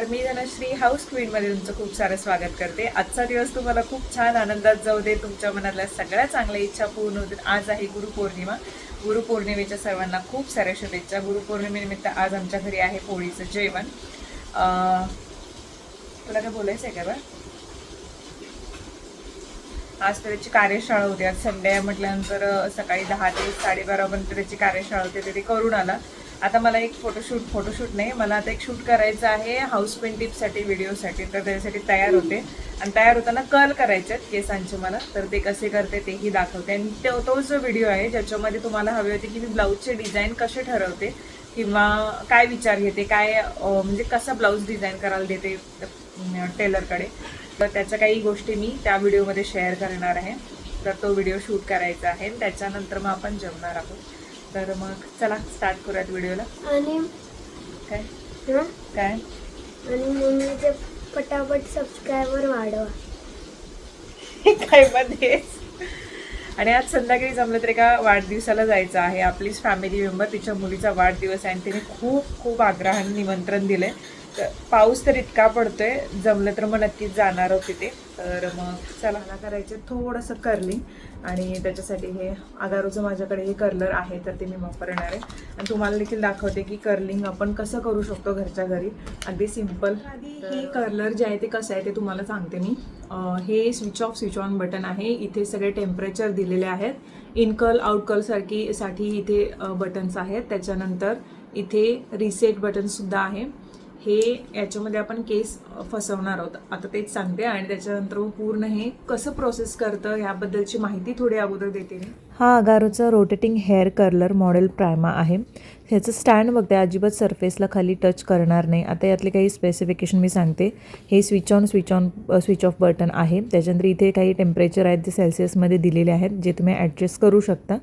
नमस्कार मी धनश्री हाऊस क्वीनमध्ये तुमचं खूप सारं स्वागत करते. आजचा दिवस तुम्हाला खूप छान आनंदात जाऊ दे. तुमच्या मनातल्या सगळ्या चांगल्या इच्छा पूर्ण होतील. आज आहे गुरुपौर्णिमा. गुरुपौर्णिमेच्या सर्वांना खूप साऱ्या शुभेच्छा. गुरुपौर्णिमेनिमित्त आज आमच्या घरी आहे पोळीचं जेवण. तुला काय बोलायचं आहे का बा आज त्याची कार्यशाळा होती. आज संडे म्हटल्यानंतर सकाळी दहा ते साडेबारापर्यंत त्याची कार्यशाळा होती. ते ते करून आला. आता मला एक फोटोशूट फोटोशूट नाही मला आता एक शूट करायचं आहे हाऊस पेंटिंगसाठी व्हिडिओसाठी तर त्याच्यासाठी तयार होते. आणि तयार होताना कर्ल करायचे आहेत केसांचे मला. तर ते कसे करते तेही दाखवते. आणि तो तो जो व्हिडिओ आहे ज्याच्यामध्ये तुम्हाला हवे होते की मी ब्लाऊजचे डिझाईन कसे ठरवते किंवा काय विचार घेते काय म्हणजे कसा ब्लाऊज डिझाईन करायला देते टेलरकडे तर त्याच्या काही गोष्टी मी त्या व्हिडिओमध्ये शेअर करणार आहे. तर तो व्हिडिओ शूट करायचा आहे. त्याच्यानंतर मग आपण जेवणार आहोत. तर मग चला स्टार्ट करूयात व्हिडिओला आणि काय? हं? काय? आणि मम्मीचे पटापट सबस्क्रायबर वाढवा. काय मध्येच आणि आज संध्याकाळी जमलं तर एका वाढदिवसाला जायचं आहे. आपलीच फॅमिली मेंबर तिच्या मुलीचा वाढदिवस आहे आणि तिने खूप खूप आग्रहाने निमंत्रण दिलंय. पाऊस तर इतका पडतोय जमलं तर मग नक्कीच जाणार आहोत तिथे. तर मग चला. करायचे थोडंसं कर्लिंग आणि त्याच्यासाठी हे आगारूचं माझ्याकडे हे कर्लर आहे तर ते मी वापरणार आहे. आणि तुम्हाला देखील दाखवते की कर्लिंग आपण कसं करू शकतो घरच्या घरी. अगदी सिंपल हे कर्लर जे आहे ते कसं आहे ते तुम्हाला सांगते मी. हे switch off switch on button आहे. इथे सगळे टेम्परेचर दिलेले आहेत. इनकल आउटकल सारखी साठी इथे बटन्स आहेत. त्याच्यानंतर इथे रिसेट बटनसुद्धा आहे. हे याच्यामध्ये आपण केस फसवणार आहोत. आता तेच सांगते आणि त्याच्यानंतर पूर्ण हे कसं प्रोसेस करतं ह्याबद्दलची माहिती थोडी अगोदर देते मी. हा अगारोचा rotating hair curler model Prima आहे. ह्याचं स्टँड बघते अजिबात सरफेसला खाली टच करणार नाही. आता यातले काही स्पेसिफिकेशन मी सांगते. हे switch on switch on switch off button आहे. त्याच्यानंतर इथे काही टेम्परेचर आहेत जे सेल्सिअसमध्ये दिलेले आहेत जे तुम्ही ॲडजस्ट करू शकता.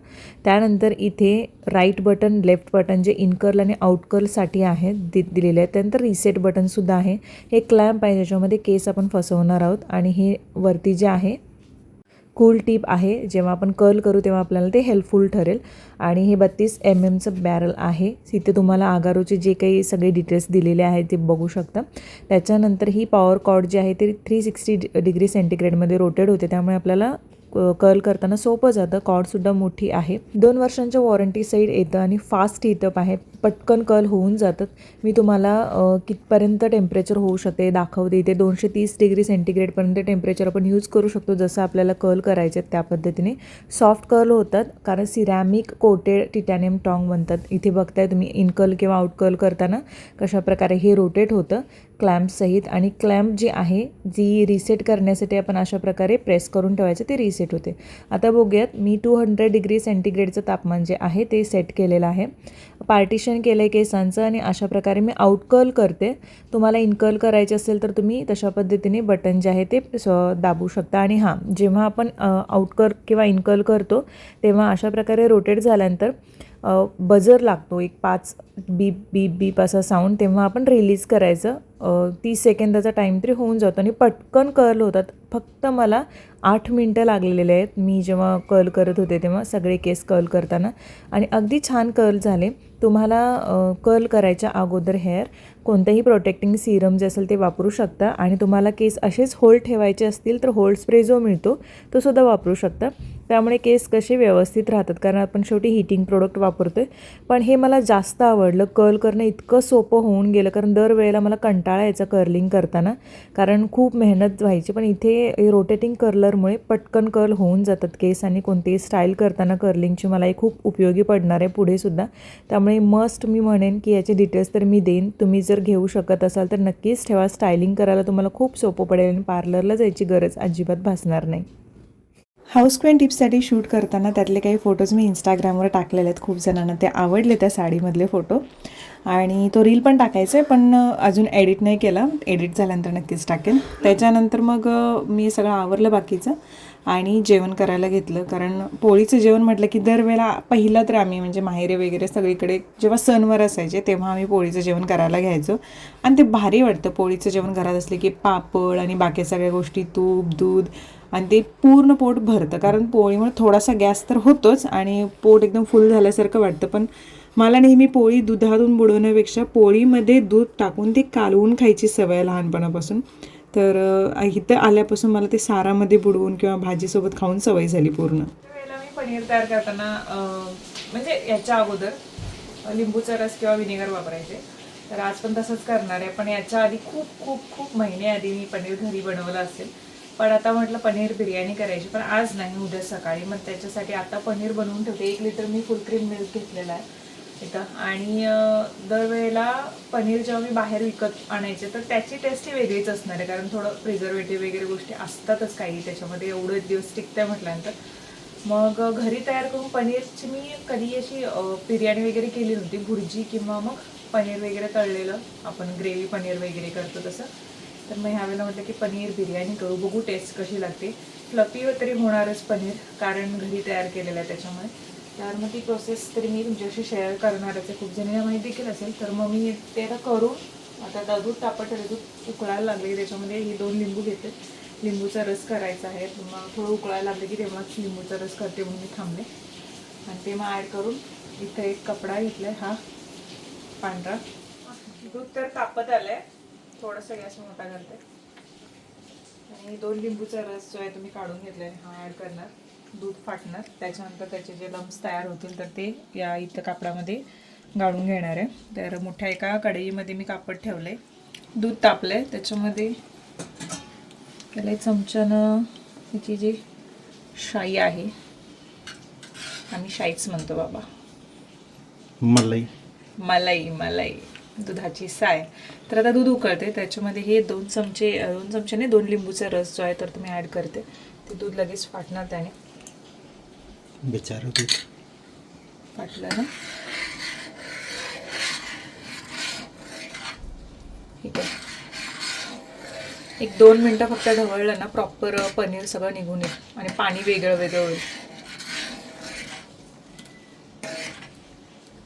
त्यानंतर इथे राईट बटन लेफ्ट बटन जे इनकर्ल आणि आउटकर्लसाठी आहेत दि दिलेले आहेत. त्यानंतर रिसेट बटनसुद्धा आहे. हे क्लॅम्प आहे ज्याच्यामध्ये केस आपण फसवणार आहोत. आणि हे वरती जे आहे कूल टीप आहे. जेव्हा आपण कर्ल करू तेव्हा आपल्याला ते हेल्पफुल ठरेल. आणि हे बत्तीस एम एमचं बॅरल आहे. तिथे तुम्हाला आगारोचे जे काही सगळे डिटेल्स दिलेले आहेत ते बघू शकता. त्याच्यानंतर ही पॉवर कॉर्ड जी आहे ते थ्री सिक्स्टी डिग्री सेंटीग्रेडमध्ये रोटेड होते. त्यामुळे आपल्याला कर्ल करताना सोपं जातं. कॉर्डसुद्धा मोठी आहे. दोन वर्षांच्या वॉरंटी साईड येतं आणि फास्ट हिटअप आहे. पटकन कर्ल होऊन जातात. मी तुम्हाला कितपर्यंत टेम्परेचर होऊ शकते दाखवते. इथे दोनशे तीस डिग्री सेंटीग्रेडपर्यंत टेम्परेचर आपण यूज करू शकतो जसं आपल्याला कर्ल करायचे आहेत त्या पद्धतीने. सॉफ्ट कर्ल होतात कारण सिरॅमिक कोटेड टिटॅनियम टॉंग बनतात इथे बघताय तुम्ही इनकर्ल किंवा आउटकर्ल करताना कशाप्रकारे हे रोटेट होतं क्लॅम्पसहित आणि क्लॅम्प जी आहे जी रिसेट करण्यासाठी आपण अशा प्रकारे प्रेस करून ठेवायचं ते रिसेट होते. आता बघूयात मी टू हंड्रेड डिग्री सेंटीग्रेडचं तापमान जे आहे ते सेट केलेलं आहे. पार्टिशन केलं आहे केसांचं आणि अशा प्रकारे मी आउटकर्ल करते. तुम्हाला इनकर्ल करायचे असेल तर तुम्ही तशा पद्धतीने बटन जे आहे ते स- दाबू शकता. आणि हां जेव्हा आपण आउटकर किंवा इनकर्ल करतो तेव्हा अशा प्रकारे रोटेट झाल्यानंतर बजर लागतो. एक पाच बीप बीप बीप असा साऊंड तेव्हा आपण रिलीज करायचं. तीस सेकंदाचा टाईम तरी होऊन जातो आणि पटकन कर्ल होतात. फक्त मला आठ मिनटं लागलेले आहेत. मी जेव्हा कर्ल करत होते तेव्हा सगळे केस कर्ल करताना. आणि अगदी छान कर्ल झाले. तुम्हाला कर्ल करायच्या अगोदर हेअर कोणतंही प्रोटेक्टिंग सिरम जे असेल ते वापरू शकता. आणि तुम्हाला केस असेच होल्ड ठेवायचे असतील तर होल्ड स्प्रे जो मिळतो तो सुद्धा वापरू शकता. त्यामुळे केस कसे व्यवस्थित राहतात? कारण आपण शेवटी हिटिंग प्रोडक्ट वापरतो आहे पण हे मला जास्त आवडलं. कर्ल करणं इतकं सोपं होऊन गेलं. कारण दरवेळेला मला कंटाळा यायचा कर्लिंग करताना. कारण खूप मेहनत व्हायची. पण इथे रोटेटिंग कर्लरमुळे पटकन कर्ल होऊन जातात केस आणि कोणतेही स्टाईल करताना कर्लिंगची मला हे खूप उपयोगी पडणार आहे पुढे सुद्धा. त्यामुळे मस्ट मी म्हणेन की याचे डिटेल्स तर मी देईन. तुम्ही जर घेऊ शकत असाल तर नक्कीच ठेवा. स्टायलिंग करायला तुम्हाला खूप सोपं पडेल आणि पार्लरला जायची गरज अजिबात भासणार नाही. हाऊस क्वीन टिप्ससाठी शूट करताना त्यातले काही फोटोज मी इंस्टाग्रामवर टाकलेले आहेत. खूप जणांना ते आवडले त्या साडीमधले फोटो. आणि तो रील पण टाकायचा आहे पण अजून एडिट नाही केला. एडिट झाल्यानंतर नक्कीच टाकेन. त्याच्यानंतर मग मी सगळं आवरलं बाकीचं. आणि जेवण करायला घेतलं. कारण पोळीचं जेवण म्हटलं की दरवेळेला पहिलं तर आम्ही म्हणजे माहेरे वगैरे सगळीकडे जेव्हा सणवार असायचे तेव्हा आम्ही पोळीचं जेवण करायला घ्यायचो. आणि ते भारी वाटतं पोळीचं जेवण घरात असले की पापड आणि बाकी सगळ्या गोष्टी तूप दूध आणि ते पूर्ण पोट भरतं. कारण पोळीमुळे थोडासा गॅस तर होतोच आणि पोट एकदम फुल झाल्यासारखं वाटतं. पण मला नेहमी पोळी दुधातून बुडवण्यापेक्षा पोळीमध्ये दूध टाकून ती कालवून खायची सवय लहानपणापासून. तर अ, इथं आल्यापासून मला ते सारामध्ये बुडवून किंवा भाजीसोबत खाऊन सवय झाली पूर्ण. वेळेला मी पनीर तयार करताना म्हणजे याच्या अगोदर लिंबूचा रस किंवा व्हिनेगर वापरायचे. तर आज पण तसंच करणार आहे. पण याच्या आधी खूप खूप खूप महिने आधी मी पनीर घरी बनवलं असेल. पण आता म्हटलं पनीर बिर्याणी करायची. पण आज नाही उद्या सकाळी. मग त्याच्यासाठी आता पनीर बनवून ठेवते. एक लिटर मी फुल क्रीम मिल्क घेतलेला आहे. इथं आणि दरवेळेला पनीर जेव्हा मी बाहेर विकत आणायचे तर त्याची टेस्ट ही वेगळीच असणार आहे. कारण थोडं प्रिझर्वेटिव्ह वगैरे गोष्टी असतातच काही त्याच्यामध्ये एवढं दिवस टिकतंय म्हटल्यानंतर. मग घरी तयार करून पनीरची मी कधी अशी बिर्याणी वगैरे केली नव्हती. भुर्जी किंवा मग पनीर वगैरे तळलेलं. आपण ग्रेव्ही पनीर वगैरे करतो तसं. तर मग ह्यावेळेला म्हटलं की पनीर बिर्याणी करू. बघू टेस्ट कशी लागते. फ्लपी तरी होणारच पनीर कारण घरी तयार केलेलं आहे त्याच्यामुळे. तर मग ती प्रोसेस तरी मी तुमच्याशी शेअर करणारच आहे. खूप जणींना माहिती देखील असेल. तर मग मी ते आता करून आता द- दूध तापट दूध उकळायला लागले त्याच्यामध्ये ही दोन लिंबू घेते. लिंबूचा रस करायचा आहे. मग थोडं उकळायला लागलं की तेव्हाच लिंबूचा रस करते म्हणून मी थांबले. आणि ते मग ॲड करून इथं एक कपडा घेतलाय हा पांढरा. दूध तर तापत आलंय. थोडंसं गॅस मोठा करते. आणि दोन लिंबूचा रस जो आहे तुम्ही काढून घेतलाय. हा ॲड करणार. दूध फाटणार. त्याच्यानंतर त्याचे जे लम्स तयार होतील तर ते या इथं कापडामध्ये गाळून घेणार आहे. तर मोठ्या एका कढईमध्ये मी कापड ठेवलंय. दूध तापलंय. त्याच्यामध्ये त्याला एक चमच्यानं हिची जी शाई आहे आम्ही शाईच म्हणतो बाबा. मलाई. मलाई मलाई. दुधाची साय. तर आता दूध उकळते त्याच्यामध्ये हे दोन चमचे दोन चमच्याने दोन लिंबूचा रस जो आहे तर तुम्ही ॲड करते. ते दूध लगेच फाटणार त्याने. बिचार दूध फाटलं ना। ठीक आहे. एक दोन मिनटं फक्त ढवळलं ना प्रॉपर पनीर सगळं निघून येईल आणि पाणी वेगळं वेगळं होईल.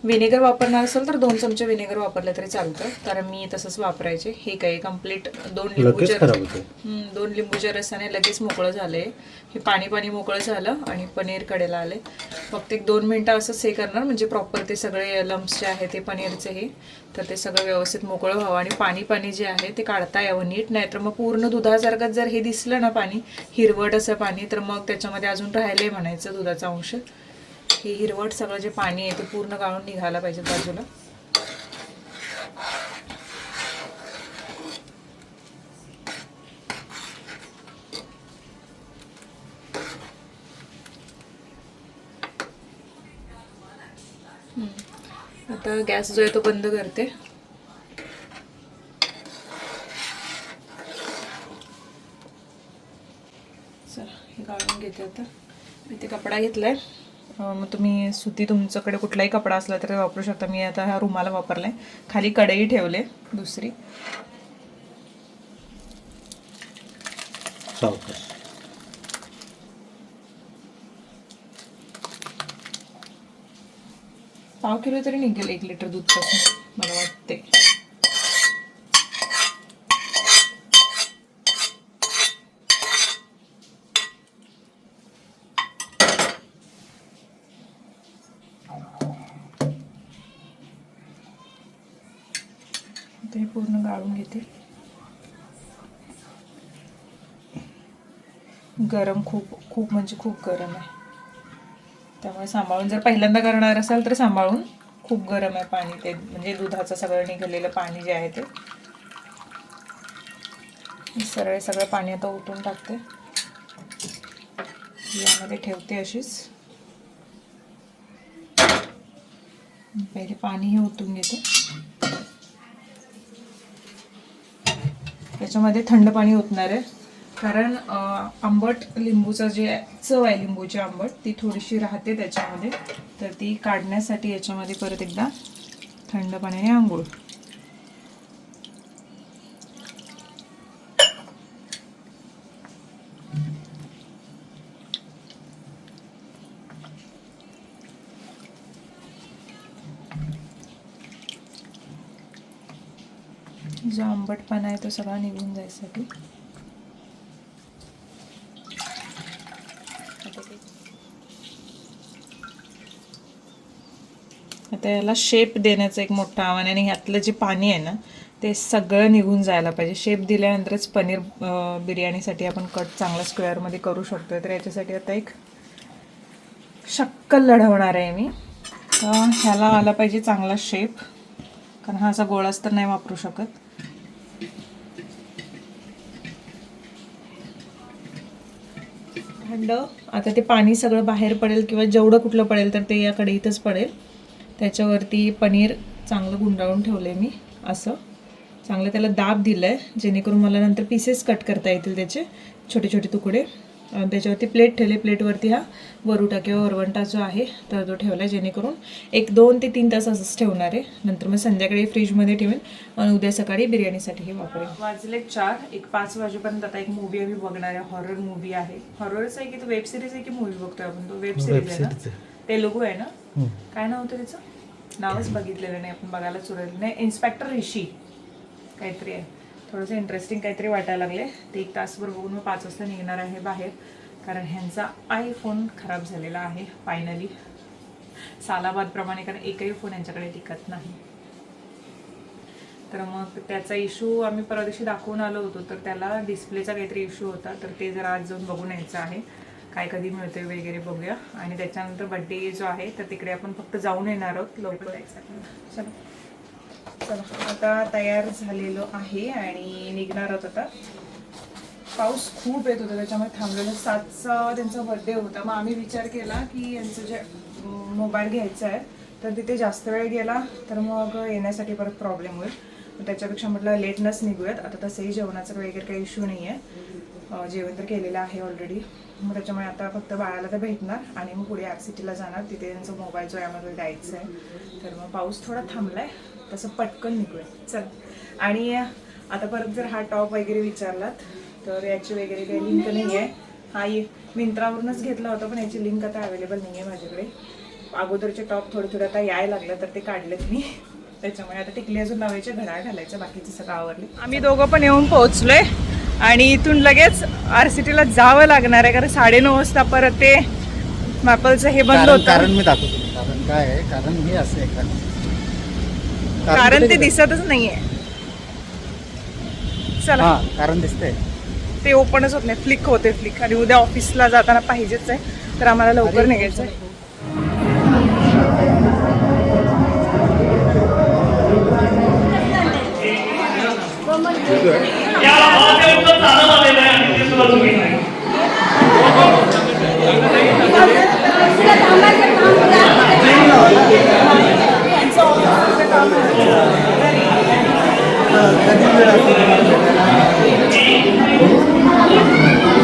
विनेगर वापरणार असेल तर दोन चमचे विनेगर वापरलं तरी चालतं. कारण मी तसंच वापरायचे. हे काय कंप्लीट दोन लिंबूच्या हम्म, दोन लिंबूच्या रसाने लगेच मोकळं झालंय. हे पाणी पाणी मोकळं झालं आणि पनीर कडेला आले. फक्त एक दोन मिनटं असंच हे करणार. म्हणजे प्रॉपर ते सगळे लम्स जे आहे ते पनीरचे हे तर ते सगळं व्यवस्थित मोकळं व्हावं. आणि पाणी पाणी जे आहे ते काढता यावं नीट. नाही तर मग पूर्ण दुधासारखं जर हे दिसलं ना पाणी हिरवट असं पाणी तर मग त्याच्यामध्ये अजून राहिलंय म्हणायचं दुधाचा अंश. हे हिरवट सगळं जे पाणी आहे ते पूर्ण गाळून निघायला पाहिजे बाजूला. आता गॅस जो आहे तो बंद करते. चला हे घेते आता. इथे कपडा घेतलाय. मग तुम्ही सुती तुमच्याकडे कुठलाही कपडा असला तरी वापरू शकता. मी आता हा रुमाला वापरलाय. खाली कढई ठेवले दुसरी. सावकाश पाव किलो तरी निघेल एक लिटर दूधपासून मला वाटते ते पूर्ण गाळून घेते. गरम खूप खूप म्हणजे खूप गरम आहे. त्यामुळे सांभाळून जर पहिल्यांदा करणार असाल तर सांभाळून खूप गरम आहे पाणी ते म्हणजे दुधाचं सगळं निघालेलं पाणी जे आहे ते. सरळ सगळं पाणी आता ओतून टाकते. यामध्ये ठेवते अशीच. पहिले पाणी हे ओतून घेते. ह्याच्यामध्ये थंड पाणी ओतणार आहे. कारण आंबट लिंबूचं जे चव आहे लिंबूची आंबट ती थोडीशी राहते त्याच्यामध्ये. तर ती काढण्यासाठी याच्यामध्ये परत एकदा थंड पाण्याने आंघोळ. आंबटपणा आहे तो सगळा निघून जायसाठी. आता याला शेप देण्याचं एक मोठं आव्हान आहे आणि ह्यातलं जे पाणी आहे ना ते सगळं निघून जायला पाहिजे. शेप दिल्यानंतरच पनीर बिर्याणीसाठी आपण कट चांगला स्क्वेअरमध्ये करू शकतो तर याच्यासाठी आता एक शक्कल लढवणार आहे मी. तर ह्याला आला पाहिजे चांगला शेप कारण हा असा गोळाच तर नाही वापरू शकत. थंड. आता ते पाणी सगळं बाहेर पडेल किंवा जेवढं कुठलं पडेल तर ते या इथंच पडेल. त्याच्यावरती पनीर चांगलं गुंडाळून ठेवलं आहे मी असं. चांगलं त्याला दाब दिलं आहे जेणेकरून मला नंतर पीसेस कट करता येतील त्याचे छोटे छोटे तुकडे. त्याच्यावरती प्लेट ठेवले प्लेटवरती हा वरुटा किंवा वरवंटा जो आहे तर तो ठेवला आहे जेणेकरून एक दोन ते तीन तास असंच ठेवणार आहे. नंतर मग संध्याकाळी फ्रीजमध्ये ठेवेन आणि उद्या सकाळी बिर्याणीसाठी हे वापरेन. वाजले चार एक पाच वाजेपर्यंत आता एक मूवी आम्ही बघणार आहे हॉरर मूवी आहे. हॉररच आहे की तो वेब सिरीज आहे की मूवी बघतोय आपण? तो वेब सिरीज आहे ना? तेलुगू आहे ना? काय नाव होतं त्याचं? नावच बघितलेलं नाही आपण बघायला उरलेलं नाही इन्स्पेक्टर ऋषी काहीतरी आहे. थोडंसं इंटरेस्टिंग काहीतरी वाटायला लागले ते एक तासभर बघून मग पाच वाजता निघणार आहे बाहेर. कारण ह्यांचा आयफोन खराब झालेला आहे फायनली सालाबादप्रमाणे कारण एकही फोन यांच्याकडे टिकत नाही. तर मग त्याचा इश्यू आम्ही परवा दिवशी दाखवून आलो होतो तर त्याला डिस्प्लेचा काहीतरी इश्यू होता. तर ते जरा आज जाऊन बघून यायचं आहे. काय कधी मिळतंय वगैरे बघूया. आणि त्याच्यानंतर बड्डे जो आहे तर तिकडे आपण फक्त जाऊन येणार आहोत. लवकर. चला. चला आता तयार झालेलो आहे आणि निघणार आहोत आता. पाऊस खूप येत होता त्याच्यामुळे थांबलेलं. सातचा त्यांचा बर्थडे होता. मग आम्ही विचार केला की यांचं जे मोबाईल घ्यायचा आहे तर तिथे जास्त वेळ गेला तर मग येण्यासाठी परत प्रॉब्लेम होईल. मग त्याच्यापेक्षा म्हटलं लेटनच निघूयात. आता तसंही जेवणाचा वगैरे काही इश्यू नाही आहे जेवण तर केलेलं आहे ऑलरेडी मग त्याच्यामुळे आता फक्त बाळाला तर भेटणार आणि मग पुढे आर सिटीला जाणार. तिथे त्यांचा मोबाईल जो आहे आम्हाला द्यायचा आहे. तर मग पाऊस थोडा थांबलाय. तसं पटकन निघूया. चल. आणि आता परत जर हा टॉप वगैरे विचारलात तर याची वगैरे काही लिंक नाही आहे. हा ये मिंत्रावरूनच घेतला होता पण याची लिंक आता अवेलेबल नाही आहे माझ्याकडे. अगोदरचे टॉप थोडे थोडे आता यायला लागलं तर ते काढलेत मी. त्याच्यामुळे आता टिकली अजून लावायचे घड्याळ घालायचं बाकीचं सगळं आवरले. आम्ही दोघं पण येऊन पोहोचलोय. आणि इथून लगेच आर सी टीला जावं लागणार आहे कारण साडेनऊ वाजता परत ते मॅपलचं हे बंद कारण होतं. कारण मी दाखवतो. कारण काय आहे? कारण हे असे आहे कारण ते दिसतच नाहीये. चला. हा कारण दिसतंय. ते ओपनच होत नाही. फ्लिक होते फ्लिक. आणि उद्या ऑफिसला जाताना पाहिजेच आहे. तर आम्हाला लवकर निघायचं आहे. Thank you.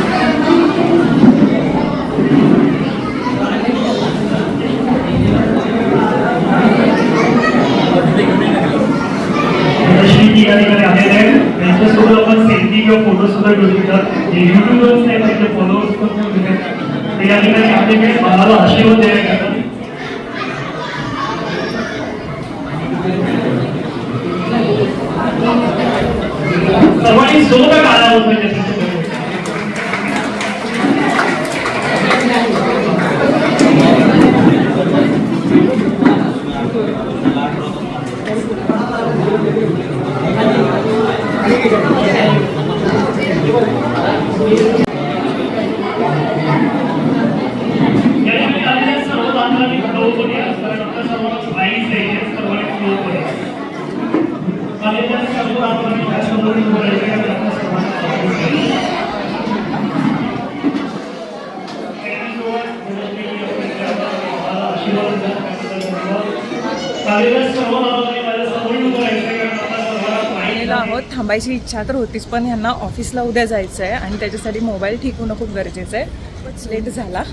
थांबायची इच्छा तर होतीच पण ह्यांना ऑफिसला उद्या जायचं आहे आणि त्याच्यासाठी मोबाईल ठीक होणं खूप गरजेचं आहे लेट झाला.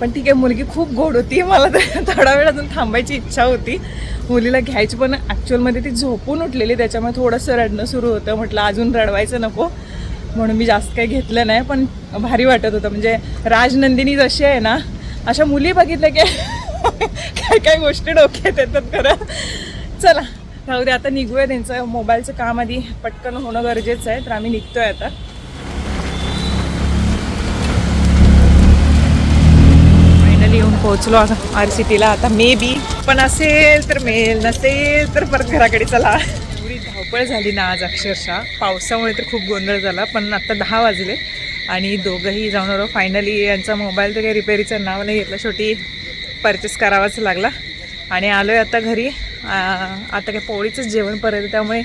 पण ठीक आहे मुलगी खूप गोड होती मला तर थोडा वेळ अजून थांबायची इच्छा होती. मुलीला घ्यायची पण ॲक्च्युअलमध्ये ती झोपून उठलेली त्याच्यामुळे थोडंसं रडणं सुरू होतं. म्हटलं अजून रडवायचं नको. म्हणून मी जास्त काही घेतलं नाही पण भारी वाटत होतं. म्हणजे राजनंदिनी जशी आहे ना अशा मुली बघितल्या की काय काय गोष्टी डोक्यात येतात खरं. चला राहू दे आता निघूया त्यांचं मोबाईलचं काम आधी पटकन होणं गरजेचं आहे तर आम्ही निघतोय आता. फायनली येऊन पोहोचलो आर सी टीला आता मे बी पण असेल तर मिळेल नसेल तर परत घराकडे चला. एवढी धावपळ झाली ना आज अक्षरशः. पावसामुळे तर खूप गोंधळ झाला पण आता दहा वाजले आणि दोघंही जाऊन आलो. फायनली यांचा मोबाईल तर काही रिपेअरीचं नाव नाही घेतलं. शेवटी परचेस करावाच लागला. आणि आलो आहे आता घरी. आता काय पोळीचंच जेवण परत त्यामुळे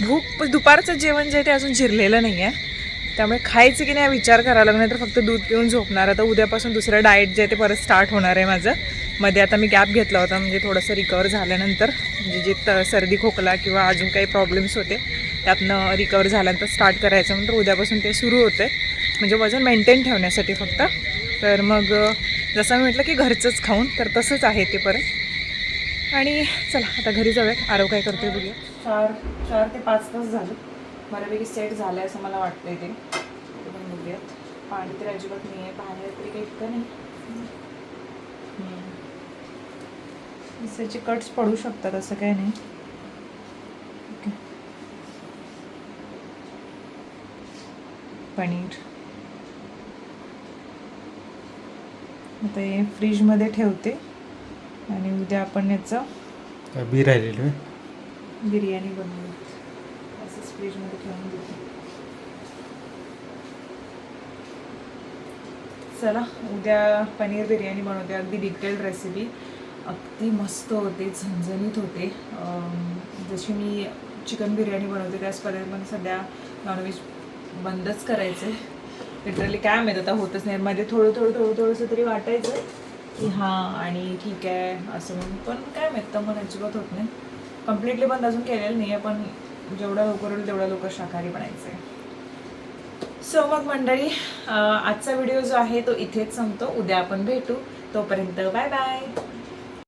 भूक दुपारचं जेवण जे आहे ते अजून जिरलेलं नाही आहे त्यामुळे खायचं की नाही विचार करायला लागणार तर फक्त दूध पिऊन झोपणार. आता उद्यापासून दुसरं डाएट जे आहे ते परत स्टार्ट होणार आहे माझं. मध्ये आता मी गॅप घेतला होता म्हणजे थोडंसं रिकवर झाल्यानंतर म्हणजे जे त सर्दी खोकला किंवा अजून काही प्रॉब्लेम्स होते त्यातनं रिकवर झाल्यानंतर स्टार्ट करायचं नंतर उद्यापासून ते सुरू होते म्हणजे वजन मेंटेन ठेवण्यासाठी फक्त. तर मग जसं मी म्हटलं की घरचंच खाऊन तर तसंच आहे ते परत. आणि चला आता घरी जाऊयात. आरव काय करतोय बघूया. चार चार ते पाच तास झाले. बऱ्यापैकी सेट झालं आहे असं मला वाटतं ते. पण बघूयात. पाणी तर अजिबात नाही आहे बाहेर तरी काही इतकं नाही. त्याचे कट्स पडू शकतात असं काही नाही. ओके. पनीर. आता हे फ्रीजमध्ये ठेवते. आणि उद्या आपण याचं बी राहिलेली. बिर्याणी बनवू असंच फ्रीजमध्ये ठेवून देते. चला उद्या पनीर बिर्याणी बनवते. अगदी डिटेल्ड रेसिपी अगदी मस्त होते झणझणीत होते. जशी मी चिकन बिर्याणी बनवते त्याच पद्धतीने सध्या नॉनव्हेज बंदच करायचं लिटरली काय माहीत आता होतच नाही. मध्ये थोडं थोडं थोडं थोडंसं तरी वाटायचं. की हां आणि ठीक आहे असं म्हणून. पण काय माहीत पण अजिबात होत नाही. कम्प्लिटली बंद अजून केलेलं नाही आहे पण जेवढा लवकर होईल तेवढा लवकर शाकाहारी बनायचं आहे सो मग मंडळी आजचा व्हिडिओ जो आहे तो इथेच संपतो. उद्या आपण भेटू. तोपर्यंत बाय बाय